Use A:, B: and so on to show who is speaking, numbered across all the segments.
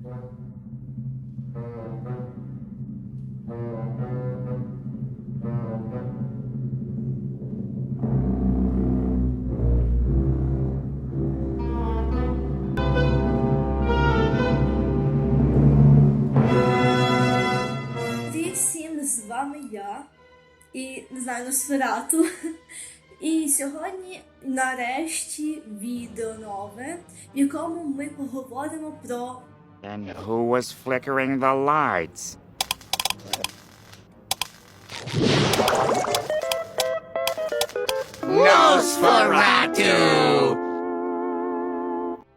A: Всім, з вами я і не знаю Носферату. І сьогодні нарешті відео нове, в якому ми поговоримо про
B: And who was flickering the lights? Nosferatu!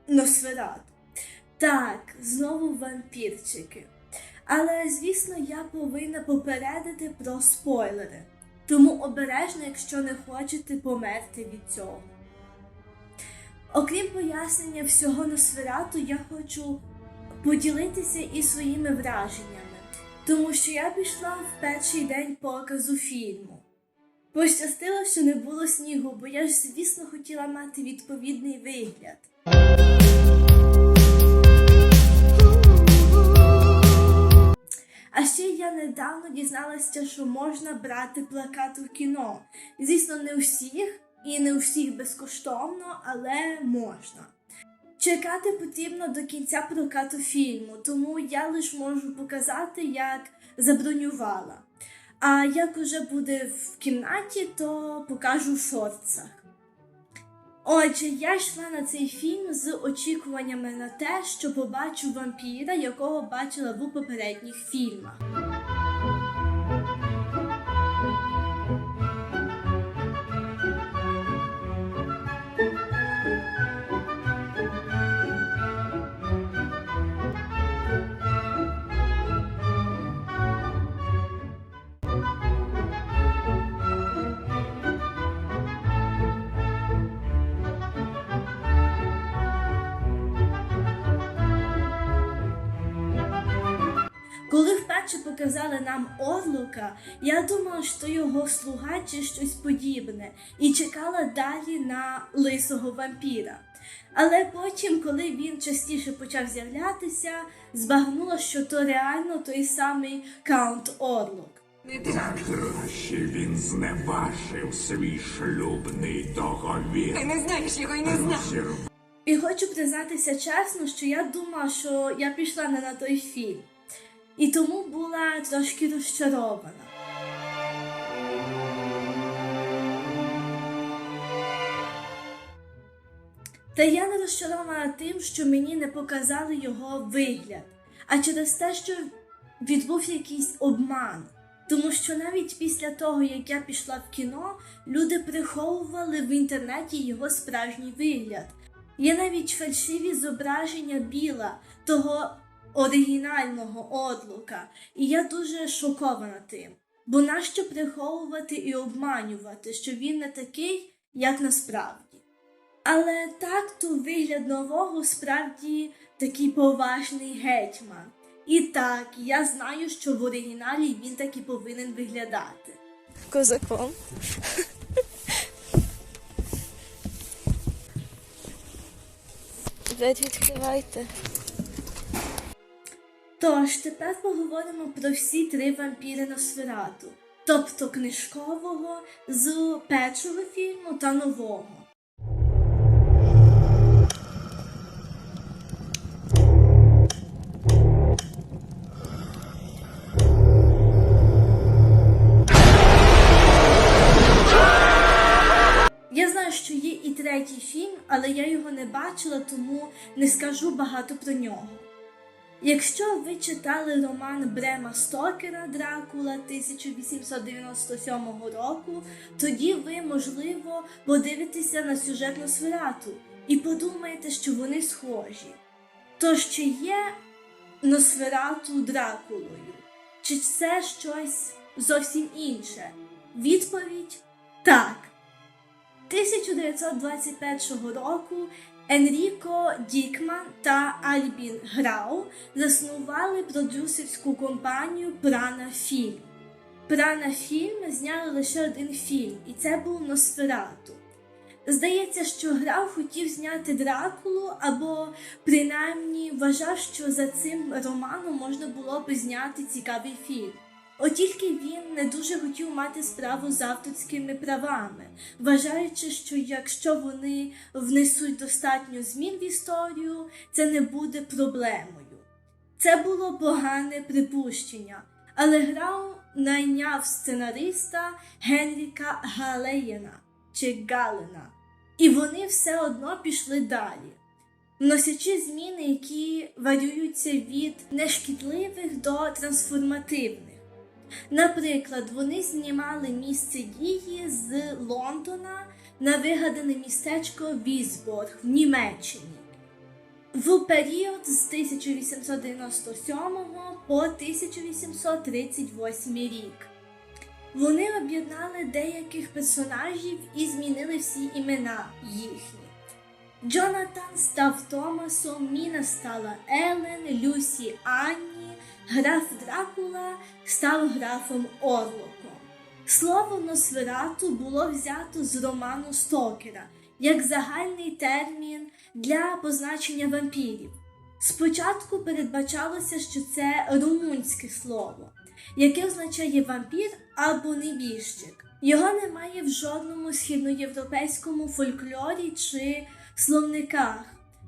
A: Носферату. Так, знову вампірчики. Але, звісно, я повинна попередити про спойлери. Тому обережно, якщо не хочете померти від цього. Окрім пояснення всього Носферату, я хочу поділитися і своїми враженнями, тому що я пішла в перший день показу фільму. Пощастило, що не було снігу, бо я ж, звісно, хотіла мати відповідний вигляд. А ще я недавно дізналася, що можна брати плакат у кіно. Звісно, не у всіх і не у всіх безкоштовно, але можна. Чекати потрібно до кінця прокату фільму, тому я лише можу показати, як забронювала. А як уже буде в кімнаті, то покажу в шорцах. Отже, я йшла на цей фільм з очікуваннями на те, що побачу вампіра, якого бачила в попередніх фільмах. Показали нам Орлука, я думала, що його слуга чи щось подібне, і чекала далі на лисого вампіра. Але потім, коли він частіше почав з'являтися, збагнула, що то реально той самий Каунт Орлук.
C: Краще він зневажив свій шлюбний договір.
D: Ти не знаєш його і не знав.
A: І хочу признатися чесно, що я думала, що я пішла не на той фільм. І тому була трошки розчарована. Та я не розчарована тим, що мені не показали його вигляд, а через те, що відбувся якийсь обман. Тому що навіть після того, як я пішла в кіно, люди приховували в інтернеті його справжній вигляд. Є навіть фальшиві зображення біла, того оригінального одлука, і я дуже шокована тим. Бо нащо приховувати і обманювати, що він не такий, як насправді. Але так то вигляд нового справді такий поважний гетьман. І так, я знаю, що в оригіналі він так і повинен виглядати.
E: козаком. Двері відкривайте.
A: Тож тепер поговоримо про всі три вампіри Носферату, тобто книжкового, з першого фільму та нового. Я знаю, що є і третій фільм, але я його не бачила, тому не скажу багато про нього. Якщо ви читали роман Брема Стокера Дракула 1897 року, тоді ви, можливо, подивитеся на сюжет Носферату і подумаєте, що вони схожі. Тож чи є Носферату Дракулою? Чи це щось зовсім інше? Відповідь так. 1921 року Енріко Дікман та Альбін Грау заснували продюсерську компанію Прана Фільм. Прана Фільм зняли лише один фільм, і це був Носферату. Здається, що граф хотів зняти Дракулу, або принаймні вважав, що за цим романом можна було би зняти цікавий фільм. От тільки він не дуже хотів мати справу з авторськими правами, вважаючи, що якщо вони внесуть достатньо змін в історію, це не буде проблемою. Це було погане припущення, але Грау найняв сценариста Генріка Галеєна чи Галена, і вони все одно пішли далі, вносячи зміни, які варюються від нешкідливих до трансформативних. Наприклад, вони знімали місце дії з Лондона на вигадане містечко Візборг в Німеччині в період з 1897 по 1838 рік. Вони об'єднали деяких персонажів і змінили всі імена їхні. Джонатан став Томасом, Міна стала Елен, Люсі Анні, граф Дракула став графом Орлоком. Слово Носферату було взято з роману Стокера як загальний термін для позначення вампірів. Спочатку передбачалося, що це румунське слово, яке означає вампір або небіжчик. Його немає в жодному східноєвропейському фольклорі чи словниках.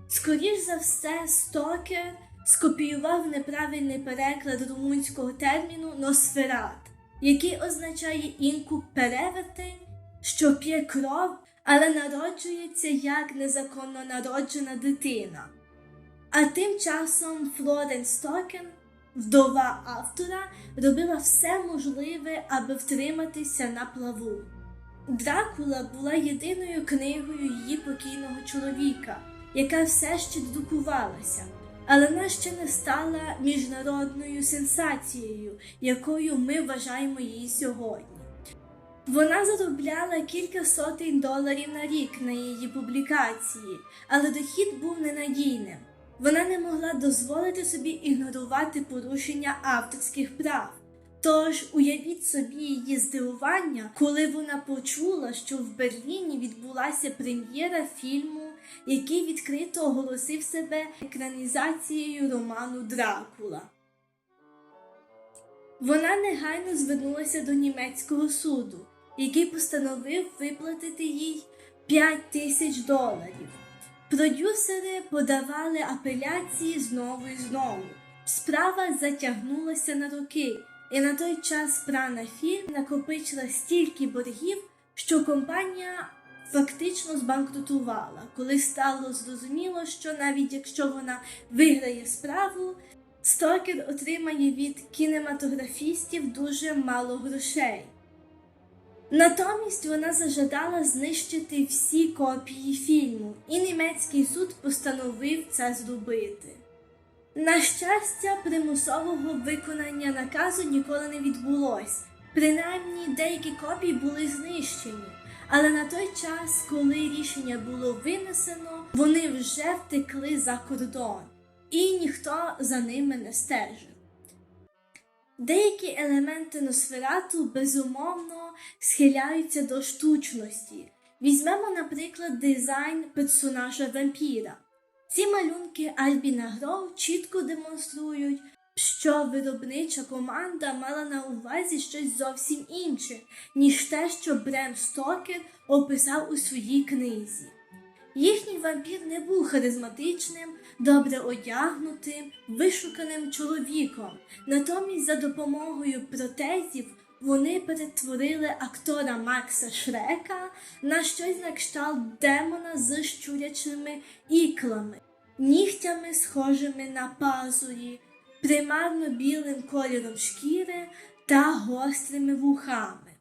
A: Скоріш за все, Стокер скопіював неправильний переклад румунського терміну носферат, який означає інкуб перевертень, що п'є кров, але народжується як незаконно народжена дитина. А тим часом Флоренс Стокен, вдова автора, робила все можливе, аби втриматися на плаву. Дракула була єдиною книгою її покійного чоловіка, яка все ще друкувалася, але вона ще не стала міжнародною сенсацією, якою ми вважаємо її сьогодні. Вона заробляла кілька сотень доларів на рік на її публікації, але дохід був ненадійним. Вона не могла дозволити собі ігнорувати порушення авторських прав. Тож уявіть собі її здивування, коли вона почула, що в Берліні відбулася прем'єра фільму, який відкрито оголосив себе екранізацією роману Дракула. Вона негайно звернулася до німецького суду, який постановив виплатити їй 5 тисяч доларів. Продюсери подавали апеляції знову і знову. Справа затягнулася на роки, і на той час прана фільм накопичила стільки боргів, що компанія фактично збанкрутувала, коли стало зрозуміло, що навіть якщо вона виграє справу, Стокер отримає від кінематографістів дуже мало грошей. Натомість вона зажадала знищити всі копії фільму, і німецький суд постановив це зробити. На щастя, примусового виконання наказу ніколи не відбулось. Принаймні, деякі копії були знищені, але на той час, коли рішення було винесено, вони вже втекли за кордон, і ніхто за ними не стежив. Деякі елементи Носферату безумовно схиляються до штучності. Візьмемо, наприклад, дизайн персонажа вампіра. Ці малюнки Альбіна Гроу чітко демонструють, що виробнича команда мала на увазі щось зовсім інше, ніж те, що Брем Стокер описав у своїй книзі. Їхній вампір не був харизматичним, добре одягнутим, вишуканим чоловіком. Натомість, за допомогою протезів, вони перетворили актора Макса Шрека на щось на кшталт демона з щурячими іклами, нігтями, схожими на пазурі, примарно білим кольором шкіри та гострими вухами.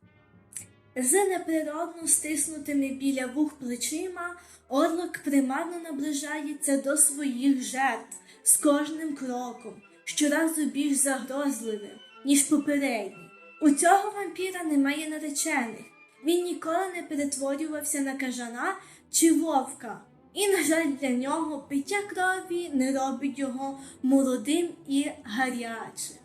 A: З неприродно стиснутими біля вух плечима орлок примарно наближається до своїх жертв з кожним кроком, щоразу більш загрозливим, ніж попередній. У цього вампіра немає наречених. Він ніколи не перетворювався на кажана чи вовка. І, на жаль, для нього пиття крові не робить його молодим і гарячим.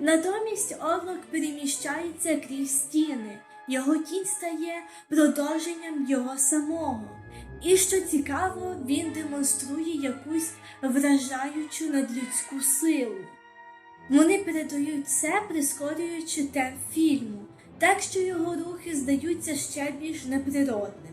A: Натомість Орлок переміщається крізь стіни, його тінь стає продовженням його самого. І що цікаво, він демонструє якусь вражаючу надлюдську силу. Вони передають це, прискорюючи темп фільму, так що його рухи здаються ще більш неприродними.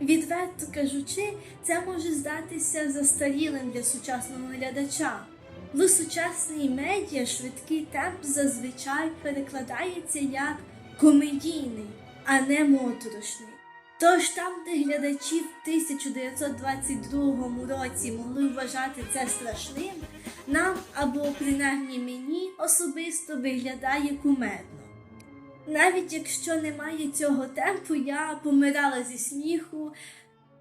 A: Відверто кажучи, це може здатися застарілим для сучасного глядача. В сучасній медіа швидкий темп зазвичай перекладається як комедійний, а не моторошний. Тож там, глядачів глядачі в 1922 році могли вважати це страшним, нам або принаймні мені особисто виглядає кумедно. Навіть якщо немає цього темпу, я помирала зі сміху,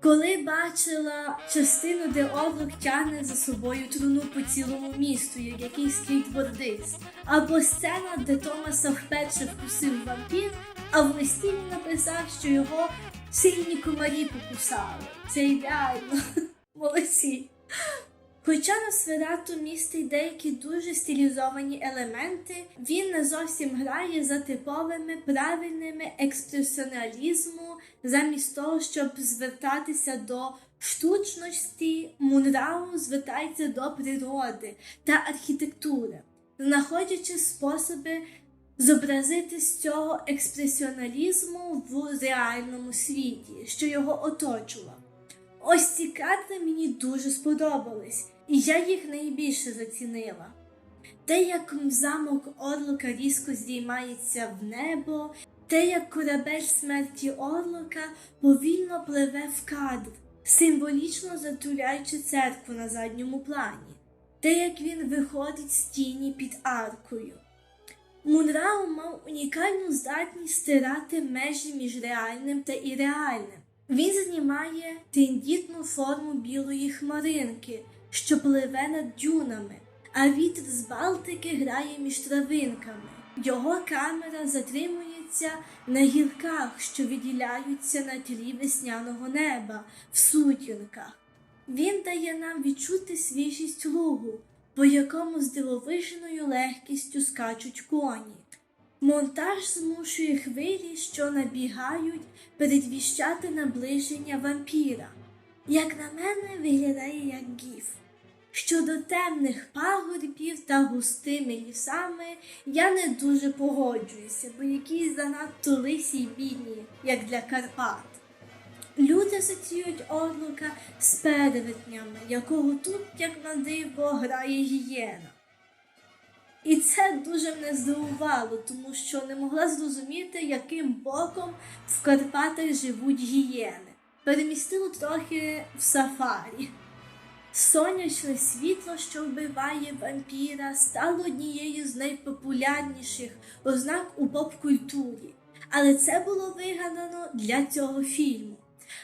A: коли бачила частину, де облак тягне за собою труну по цілому місту, як якийсь скейтбордист, або сцена, де Томаса вперше вкусив вампір, а в листі він написав, що його сильні комарі покусали. Це ідеально. Молодці. Хоча Носферату містить деякі дуже стилізовані елементи, він не зовсім грає за типовими правильними експресіоналізму, замість того, щоб звертатися до штучності, Мунрау звертається до природи та архітектури, знаходячи способи зобразити з цього експресіоналізму в реальному світі, що його оточував. Ось ці кадри мені дуже сподобались, і я їх найбільше зацінила. Те, як замок Орлока різко здіймається в небо, те, як корабель смерті Орлока повільно пливе в кадр, символічно затуляючи церкву на задньому плані, те, як він виходить з тіні під аркою. Мунрау мав унікальну здатність стирати межі між реальним та ірреальним. Він знімає тендітну форму білої хмаринки, що пливе над дюнами, а вітер з Балтики грає між травинками. Його камера затримується на гілках, що відділяються на тлі весняного неба в сутінках. Він дає нам відчути свіжість лугу, по якому з дивовижною легкістю скачуть коні. Монтаж змушує хвилі, що набігають, передвіщати наближення вампіра. Як на мене, виглядає як гіф. Щодо темних пагорбів та густими лісами я не дуже погоджуюся, бо якісь занадто лисі й бідні, як для Карпат. Люди асоціюють орлука з перевертнями, якого тут, як на диво, грає гієна. І це дуже мене здивувало, тому що не могла зрозуміти, яким боком в Карпатах живуть гієни. Перемістило трохи в сафарі. Сонячне світло, що вбиває вампіра, стало однією з найпопулярніших ознак у поп-культурі. Але це було вигадано для цього фільму.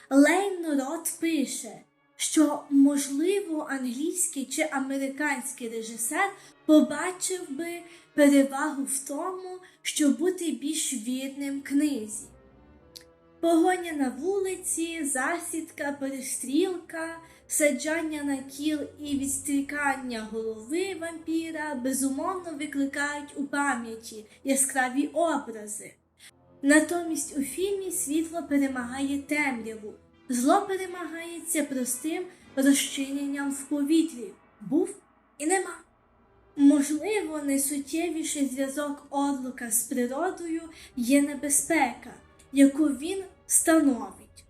A: Лейн Рот пише, що, можливо, англійський чи американський режисер побачив би перевагу в тому, щоб бути більш вірним книзі. Погоня на вулиці, засідка, перестрілка, саджання на кіл і відстрікання голови вампіра безумовно викликають у пам'яті яскраві образи. Натомість у фільмі світло перемагає темряву, зло перемагається простим розчиненням в повітрі. Був і нема. Можливо, найсуттєвіший зв'язок Орлока з природою є небезпека, яку він становить.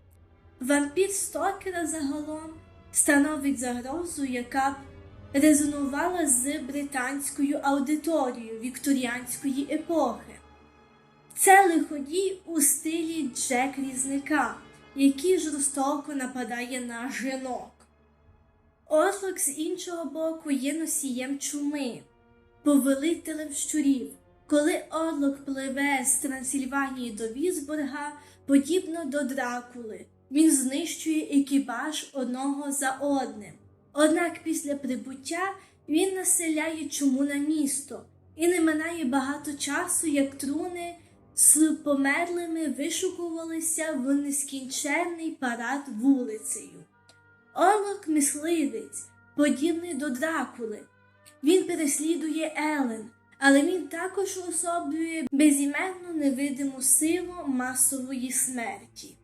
A: Вампір Стокера загалом становить загрозу, яка б резонувала з британською аудиторією вікторіанської епохи. Це лиходій у стилі Джек Різника, який жорстоко нападає на жінок. Орлок з іншого боку є носієм чуми, повелителем щурів. Коли Орлок пливе з Трансильванії до Візбурга, подібно до Дракули, він знищує екіпаж одного за одним. Однак після прибуття він населяє чуму на місто і не минає багато часу, як труни з померлими вишукувалися в нескінченний парад вулицею. Орлок мисливець, подібний до Дракули. Він переслідує Елен, але він також уособлює безіменну невидиму силу масової смерті.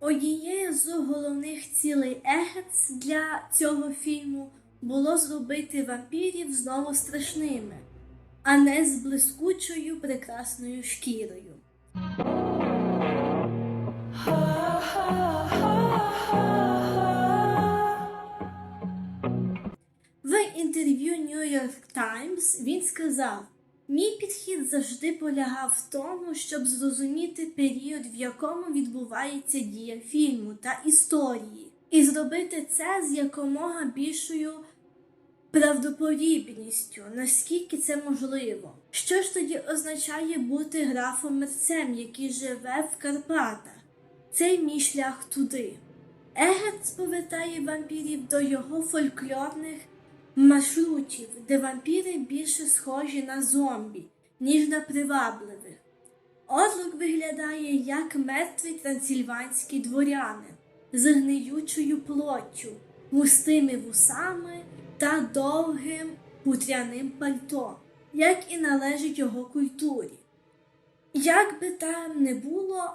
A: Однією з головних цілей Егетс для цього фільму було зробити вампірів знову страшними, а не з блискучою прекрасною шкірою. Інтерв'ю New York Times він сказав: Мій підхід завжди полягав в тому, щоб зрозуміти період, в якому відбувається дія фільму та історії, і зробити це з якомога більшою правдоподібністю, наскільки це можливо. Що ж тоді означає бути графом мерцем, який живе в Карпатах? Це мій шлях туди. Егетс повертає вампірів до його фольклорних маршрутів, де вампіри більше схожі на зомбі, ніж на привабливих. Орлок виглядає як мертвий трансильванський дворянин з гниючою плоттю, густими вусами та довгим хутряним пальто, як і належить його культурі. Як би там не було,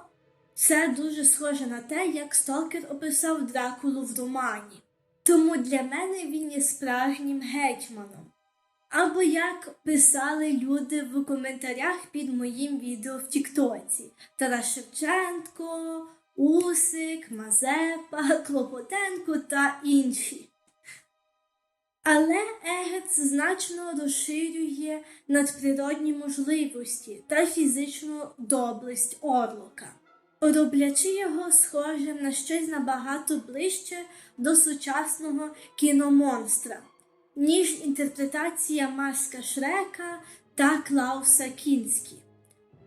A: це дуже схоже на те, як Сталкер описав Дракулу в романі. Тому для мене він є справжнім гетьманом. Або як писали люди в коментарях під моїм відео в Тіктоці: Тарас Шевченко, Усик, Мазепа, Клопотенко та інші. Але Егец значно розширює надприродні можливості та фізичну доблесть орлока, роблячи його схожим на щось набагато ближче до сучасного кіномонстра, ніж інтерпретація маска Шрека та Клауса Кінські.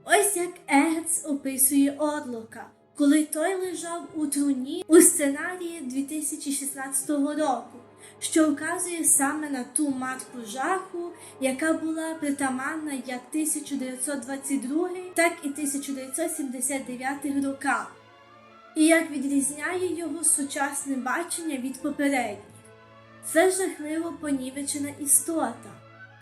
A: Ось як Егец описує Орлока, коли той лежав у труні у сценарії 2016 року, що вказує саме на ту матку жаху, яка була притаманна як 1922, так і 1979 роках, і як відрізняє його сучасне бачення від попередніх. Це жахливо понівечена істота,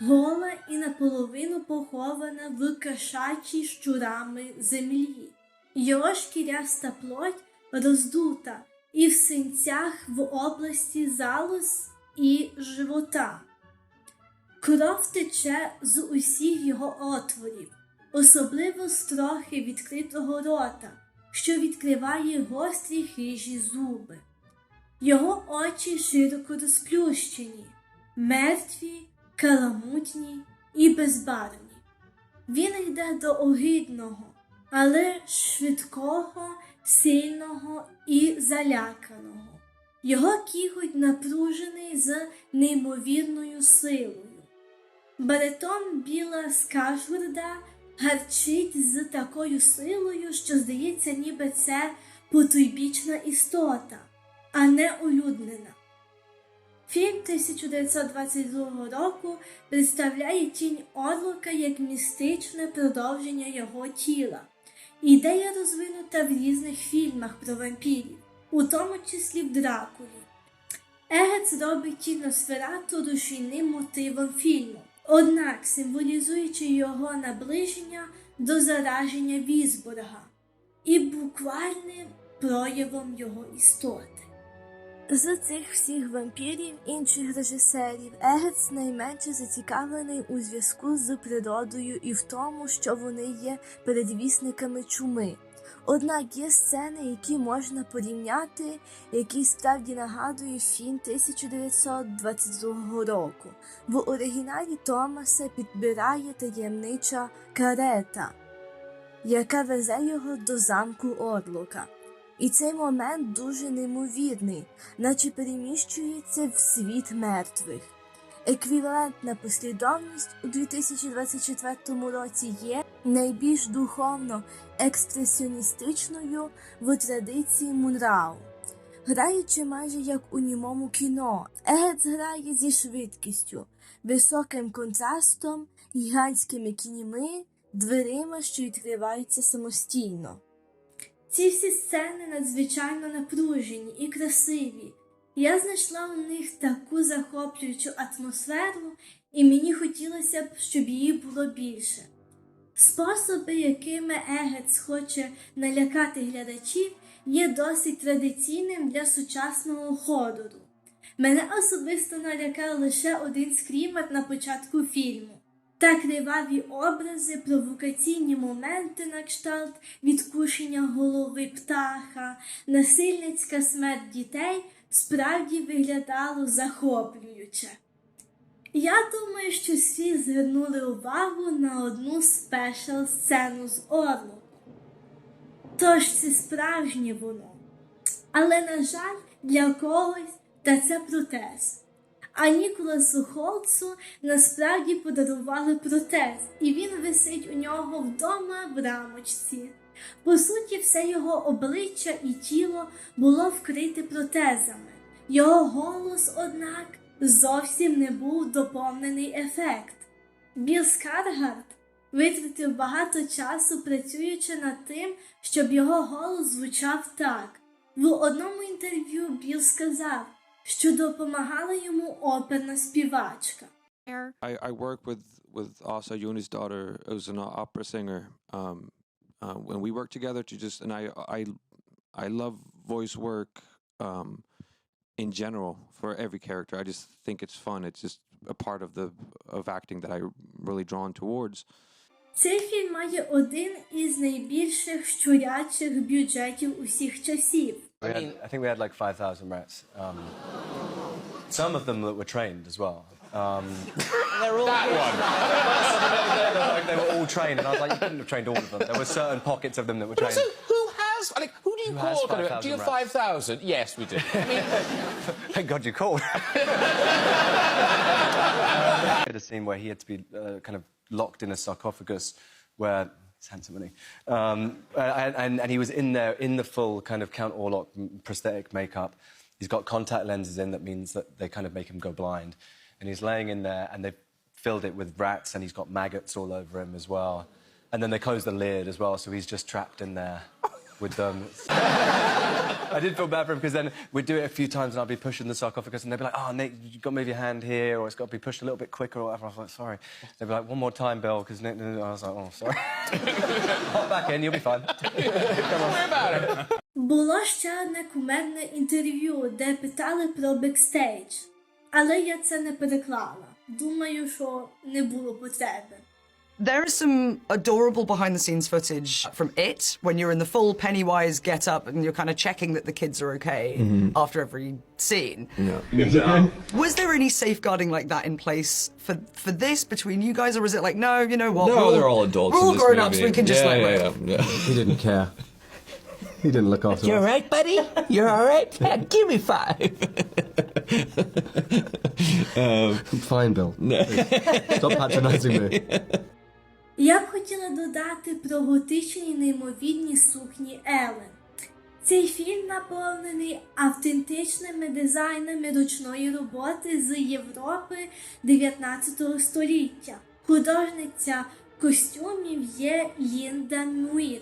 A: гола і наполовину похована в кишачій щурами землі. Його шкіряста плоть роздута і в синцях в області залоз і живота. Кров тече з усіх його отворів, особливо з трохи відкритого рота, що відкриває гострі хижі зуби. Його очі широко розплющені, мертві, каламутні і безбарвні. Він йде до огидного, але швидкого, сильного і заляканого. Його кіготь напружений з неймовірною силою. Баритон біла Скажгорда гарчить з такою силою, що здається, ніби це потойбічна істота, а не улюднена. Фільм 1922 року представляє тінь Орлока як містичне продовження його тіла. Ідея розвинута в різних фільмах про вампірів, у тому числі в Дракулі. Егец робить кіносферату рушійним мотивом фільму, однак символізуючи його наближення до зараження Візборга і буквальним проявом його істоти.
E: З цих всіх вампірів інших режисерів Егетс найменше зацікавлений у зв'язку з природою і в тому, що вони є передвісниками чуми. Однак є сцени, які можна порівняти, які справді нагадують фільм 1922 року. В оригіналі Томаса підбирає таємнича карета, яка везе його до замку Орлока. І цей момент дуже неймовірний, наче переміщується в світ мертвих. Еквівалентна послідовність у 2024 році є найбільш духовно експресіоністичною в традиції Мунрау. Граючи майже як у німому кіно, Егец грає зі швидкістю, високим контрастом, гігантськими кінями, дверима, що відкриваються самостійно.
A: Ці всі сцени надзвичайно напружені і красиві. Я знайшла у них таку захоплюючу атмосферу і мені хотілося б, щоб її було більше. Способи, якими Егетс хоче налякати глядачів, є досить традиційним для сучасного хорору. Мене особисто налякав лише один скрімер на початку фільму. Та криваві образи, провокаційні моменти на кшталт відкушення голови птаха, насильницька смерть дітей справді виглядало захоплююче. Я думаю, що всі звернули увагу на одну спешл сцену з Орлом. Тож це справжнє воно. Але, на жаль, для когось та це протез. А Ніколасу Холцу насправді подарували протез, і він висить у нього вдома в рамочці. По суті, все його обличчя і тіло було вкрите протезами. Його голос, однак, зовсім не був доповнений ефект. Білл Скаргард витратив багато часу, працюючи над тим, щоб його голос звучав так. В одному інтерв'ю Білл сказав, що допомагала йому оперна співачка.
F: I, I work with with Asa Yuna's daughter, who's an opera singer. Um, uh, when we work together to just and I I I love voice work um, in general for every character. I just think it's fun. It's just a part of the of acting that I really drawn towards.
A: Цей фільм має один із найбільших щурячих бюджетів усіх часів.
G: We had, I think we had like 5,000 rats. Um, some of them that were trained as well. Um, they're all that one. they, were like, they were all trained, and I was like, you couldn't have trained all of them. There were certain pockets of them that were trained.
H: So who has? Like, who do you
G: Who has
H: call? kind of-
G: 5,000
H: do you have
G: rats?
H: five thousand? Yes, we do. I mean,
G: Thank God you called. I had a scene where he had to be uh, kind of locked in a sarcophagus where handsome, isn't? Um, and, and, and he was in there in the full kind of Count Orlok prosthetic makeup. He's got contact lenses in that means that they kind of make him go blind. And he's laying in there and they've filled it with rats and he's got maggots all over him as well. And then they close the lid as well, so he's just trapped in there with them. I did feel bad for him because then we'd do it a few times and I'd be pushing the sarcophagus and they'd be like, oh, Nick, you've got to move your hand here or it's got to be pushed a little bit quicker or whatever. I was like, sorry. They'd be like, one more time, Bill, because Nick, I was like, oh, sorry. Hop back in, you'll be fine.
H: worry about it.
A: Було ще одне кумедне інтерв'ю, де питали про бекстейдж, але я це не переклала. Думаю, що не було потреби.
I: There is some adorable behind the scenes footage from it when you're in the full Pennywise get up and you're kind of checking that the kids are okay mm-hmm. after every scene. Was there any safeguarding like that in place for for this between you guys, or is it like, no, you know what?
J: No,
I: we're
J: they're all adults.
I: We're all grown
J: movie.
I: ups. We can just
J: yeah,
I: like.
J: yeah, yeah, yeah.
K: He didn't care. He didn't look after
L: You're
K: us.
L: right, buddy? You're all right? Yeah, give me five.
K: Fine, Bill. Um, Stop patronising me.
A: Я б хотіла додати про готичні неймовірні сукні Елен. Цей фільм наповнений автентичними дизайнами ручної роботи з Європи 19 століття. Художниця костюмів є Лінда Муір.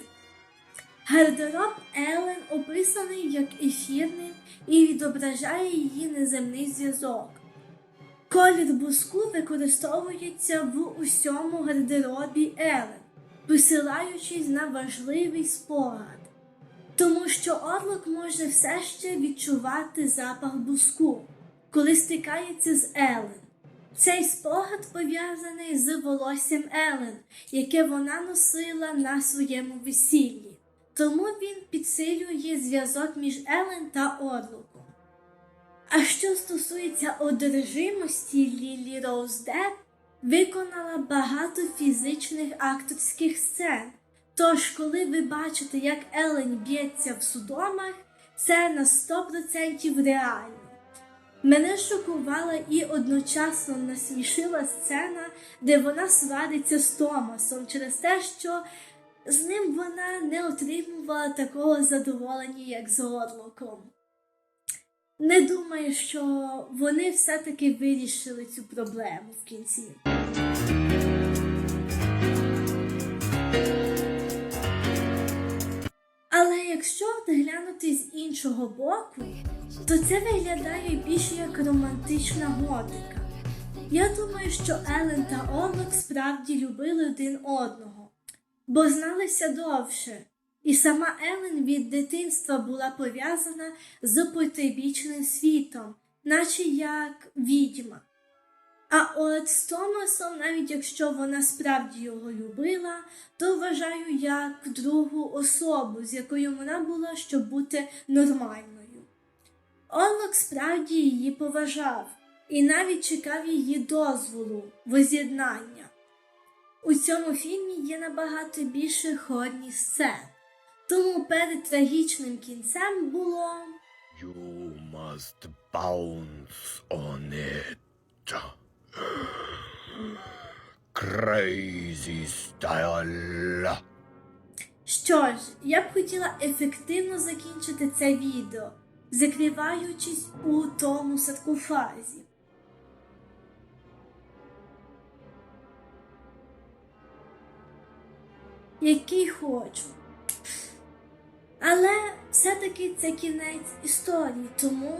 A: Гардероб Елен описаний як ефірний і відображає її неземний зв'язок. Колір буску використовується в усьому гардеробі Елен, посилаючись на важливий спогад, тому що орлик може все ще відчувати запах буску, коли стикається з Елен. Цей спогад пов'язаний з волоссям Елен, яке вона носила на своєму весіллі. Тому він підсилює зв'язок між Елен та Орлоком. А що стосується одержимості Лілі Роуз Деп, виконала багато фізичних акторських сцен. Тож, коли ви бачите, як Елен б'ється в судомах, це на 100% реально. Мене шокувала і одночасно насмішила сцена, де вона свариться з Томасом через те, що з ним вона не отримувала такого задоволення, як з Орлоком. Не думаю, що вони все-таки вирішили цю проблему в кінці. Але якщо глянути з іншого боку, то це виглядає більше як романтична готика. Я думаю, що Елен та Олок справді любили один одного, бо зналися довше. І сама Елен від дитинства була пов'язана з потойбічним світом, наче як відьма. А от з Томасом, навіть якщо вона справді його любила, то вважаю як другу особу, з якою вона була, щоб бути нормальною. Орлок справді її поважав і навіть чекав її дозволу, воз'єднання. У цьому фільмі є набагато більше хорні сцен, тому перед трагічним кінцем було
C: You must bounce on it. Crazy style.
A: Що ж, я б хотіла ефективно закінчити це відео, закриваючись у тому саркофазі. Який хочу. Але все-таки це кінець історії, тому.